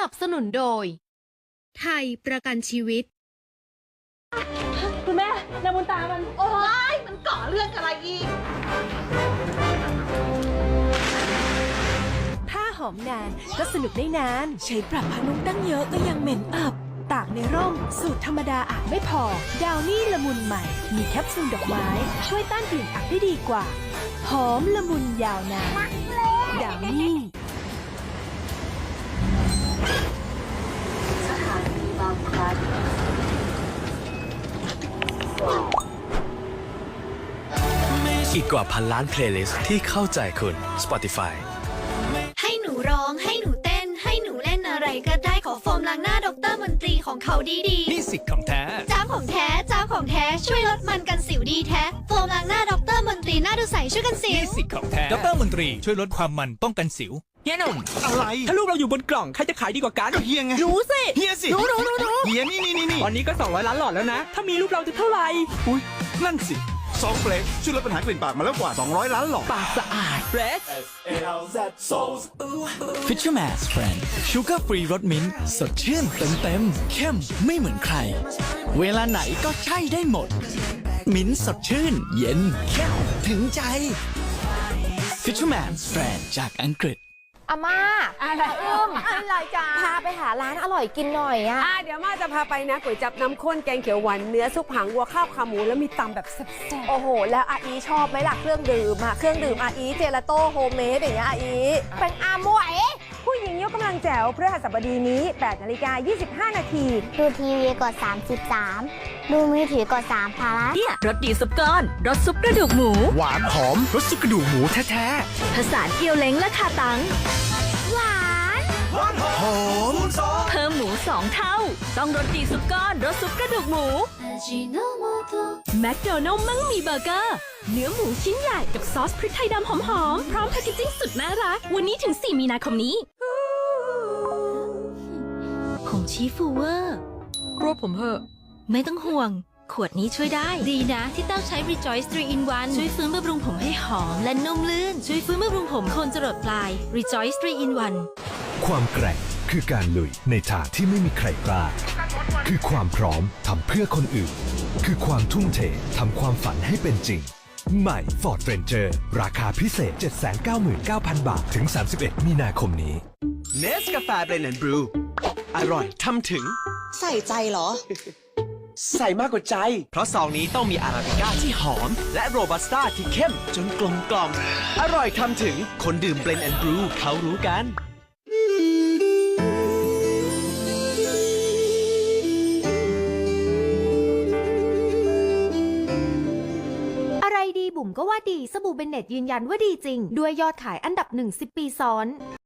นับสนุนโดย ไทยประกันชีวิต คุณแม่นางบุญตามัน โอ้ยมันก่อเรื่องอะไรอีกถ้าหอมนานก็สนุกได้นาน ใช้ปรับผ้านุ่มตั้งเยอะก็ยังเหม็นอับ ตากในร่ม สูตรธรรมดาอาจไม่พอ ดาวนี่ละมุนใหม่ มีแคปซูลดอกไม้ ช่วยต้านกลิ่นอับได้ดีกว่า หอมละมุนยาวนาน ดาวนี่ อีกกว่าพันล้านเพลย์ลิสต์ที่เข้าใจคุณ Spotify ให้หนูร้องให้หนู อะไรก็ได้ขอโฟมล้างหน้าดรมนตรีของเขาดีดีนี่สิทธิ์ของแท้ ๆ จ้าของแท้จ้าของแท้ช่วยลดมันกันสิวดีแท้โฟมล้างหน้าดรมนตรีหน้าดูใสช่วยกันสินี่ว สิทธิ์ของแท้ดรมนตรี ช่วยลดความมันป้องกันสิว เฮียหนุ่มอะไรถ้าลูกเราอยู่บนกล่อง ใครจะขายดีกว่ากันก็เฮียไงรู้สิเฮียสิรู้รู้รู้รู้เฮียนี่นี่นี่นี่ตอนนี้ก็200ล้านหลอดแล้วนะ ถ้ามีลูกเราจะเท่าไหร่ อุ้ยนั่นสิ ซองเฟลกช่วยลดปัญหากลิ่นปากมาแล้วกว่า 200 ล้านหลอดปากสะอาดเฟรช Fisherman's Friend ชูการ์ฟรีรสมิ้นท์สดชื่นเต็มเต็มๆเข้มไม่เหมือนใคร เวลาไหนก็ใช่ได้หมด มิ้นท์สดชื่น เย็นเข้มถึงใจ Fisherman's Friend จากอังกฤษ อาม่าอะไรอึ้มอะไรจ้าพาไปหาร้านอร่อยกินหน่อยอะอ่าเดี๋ยวมาจะพาไปนะก๋วยจับน้ำข้นแกงเขียวหวานเนื้อซุปหางวัวข้าวขาหมูแล้วมีตำแบบแซ่บโอ้โห แล้วอาอีชอบไหมล่ะเครื่องดื่มอะเครื่องดื่มอาอีเจลาโต้โฮมเมดอย่างเงี้ยอาอีเป็นอามวยๆผู้หญิง ยกกำลังแจ๋วเพื่อหัสบดีนี้ 8นาฬิกา 25 นาที ดูทีวีกด 33 ดูมือถือกด3พาระเนี่ยรสดีซุปก้อนรสซุปกระดูกหมู หวานหอมรสซุปกระดูกหมูแท้ผสานเกี๊ยวเล้งและคาตัง หวานๆหอมเพิ่มหมูสองเท่า ต้องรสดีซุปก้อนรสซุปกระดูกหมูแมคโดนัลล์มั่งมีเบอร์เกอร์เนื้อหมูชิ้นใหญ่กับซอสพริกไทยดำหอมๆ พร้อมแพคเกจิ้งสุดน่ารัก วันนี้ถึง 4 มีนาคมนี้ ผงชีฟูเวอร์ รวบผมเหอะ ไม่ต้องห่วง ขวดนี้ช่วยได้ ดีนะที่เต้าใช้ Rejoice 3 in 1ช่วยฟื้นบำรุงผมให้หอมและนุ่มลื่น ช่วยฟื้นบำรุงผมโคนจรดปลาย Rejoice 3 in 1ความแกร่งคือการลุยในทางที่ไม่มีใครกล้า คือความพร้อมทำเพื่อคนอื่น คือความทุ่มเททำความฝันให้เป็นจริง ใหม่ Ford Ranger ราคาพิเศษ 799,000 บาท ถึง 31 มีนาคมนี้ เนสกาแฟเบรนด์บรู อร่อยทำถึง ใส่ใจเหรอ ใส่มากกว่าใจ เพราะซองนี้ต้องมีอาราบิก้าที่หอม และโรบัสต้าที่เข้มจนกลมกล่อม อร่อยทำถึงคนดื่มเบรนด์บรูเขารู้กันอะไรดีบุ๋มก็ว่าดีสบู่เบนเน็ตยืนยันว่าดีจริง ด้วยยอดขายอันดับหนึ่งสิบปีซ้อน